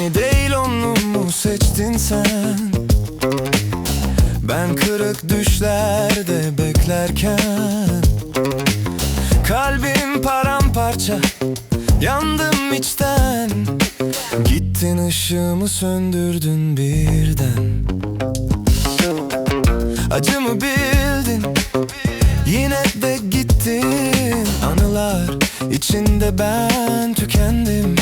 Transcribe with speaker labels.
Speaker 1: Beni değil onu mu seçtin sen? Ben kırık düşlerde beklerken Kalbim paramparça Yandım içten. Gittin ışığımı söndürdün birden. Acımı bildin Yine de gittin. Anılar içinde ben tükendim.